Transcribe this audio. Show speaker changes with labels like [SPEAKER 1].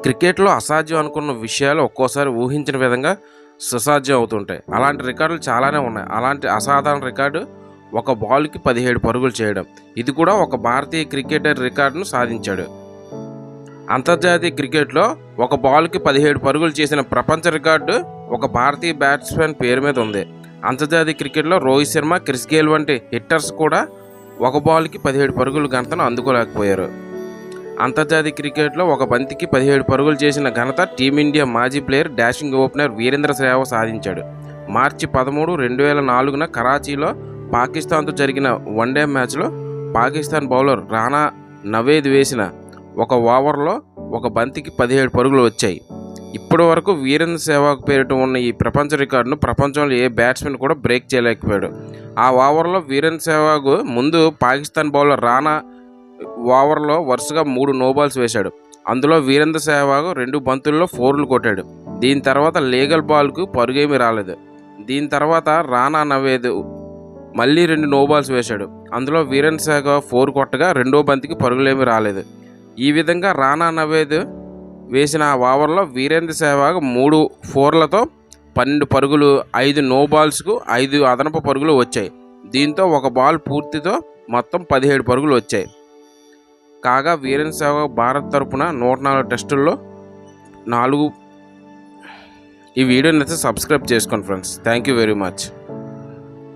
[SPEAKER 1] క్రికెట్లో అసాధ్యం అనుకున్న విషయాలు ఒక్కోసారి ఊహించిన విధంగా సుసాధ్యం అవుతుంటాయి. అలాంటి రికార్డులు చాలానే ఉన్నాయి. అలాంటి అసాధారణ రికార్డు ఒక బాల్కి పదిహేడు పరుగులు చేయడం. ఇది కూడా ఒక భారతీయ క్రికెటర్ రికార్డును సాధించాడు. అంతర్జాతీయ క్రికెట్లో ఒక బాల్కి పదిహేడు పరుగులు చేసిన ప్రపంచ రికార్డు ఒక భారతీయ బ్యాట్స్మెన్ పేరు మీద ఉంది. అంతర్జాతీయ క్రికెట్లో రోహిత్ శర్మ క్రిస్ గేల్ వంటి హిట్టర్స్ కూడా ఒక బాల్కి పదిహేడు పరుగులు గంటను అందుకోలేకపోయారు. అంతర్జాతీయ క్రికెట్లో ఒక బంతికి పదిహేడు పరుగులు చేసిన ఘనత టీమిండియా మాజీ ప్లేయర్ డాషింగ్ ఓపెనర్ వీరేంద్ర సేవ సాధించాడు. మార్చి పదమూడు రెండు వేల నాలుగున కరాచీలో పాకిస్తాన్తో జరిగిన వన్డే మ్యాచ్లో పాకిస్తాన్ బౌలర్ రానా నవేద్ వేసిన ఒక ఓవర్లో ఒక బంతికి పదిహేడు పరుగులు వచ్చాయి. ఇప్పటి వరకు వీరేంద్ర సెహ్వాగ్ పేరిట ఉన్న ఈ ప్రపంచ రికార్డును ప్రపంచంలో ఏ బ్యాట్స్మెన్ కూడా బ్రేక్ చేయలేకపోయాడు. ఆ ఓవర్లో వీరేంద్ర సెహ్వాగ్ ముందు పాకిస్తాన్ బౌలర్ రానా ఓవర్లో వరుసగా మూడు నో బాల్స్ వేశాడు. అందులో వీరేంద్ర సెహ్వాగ్ రెండు బంతుల్లో ఫోర్లు కొట్టాడు. దీని తర్వాత లీగల్ బాల్కు పరుగేమీ రాలేదు. దీని తర్వాత రానా నవేద్ మళ్ళీ రెండు నో బాల్స్ వేశాడు. అందులో వీరేంద్ర సెహ్వాగ్ ఫోర్ కొట్టగా రెండో బంతికి పరుగులేమీ రాలేదు. ఈ విధంగా రానా నవేద్ వేసిన ఓవర్లో వీరేంద్ర సెహ్వాగ్ మూడు ఫోర్లతో పన్నెండు పరుగులు ఐదు నో బాల్స్కు ఐదు అదనపు పరుగులు వచ్చాయి. దీంతో ఒక బాల్ పూర్తితో మొత్తం పదిహేడు పరుగులు వచ్చాయి. కాగా వీరేన్ సెహ్వాగ్ భారత్ తరపున నూట నాలుగు టెస్టుల్లో నాలుగు ఈ వీడియోని అయితే సబ్స్క్రైబ్ చేసుకోండి friends. Thank you very much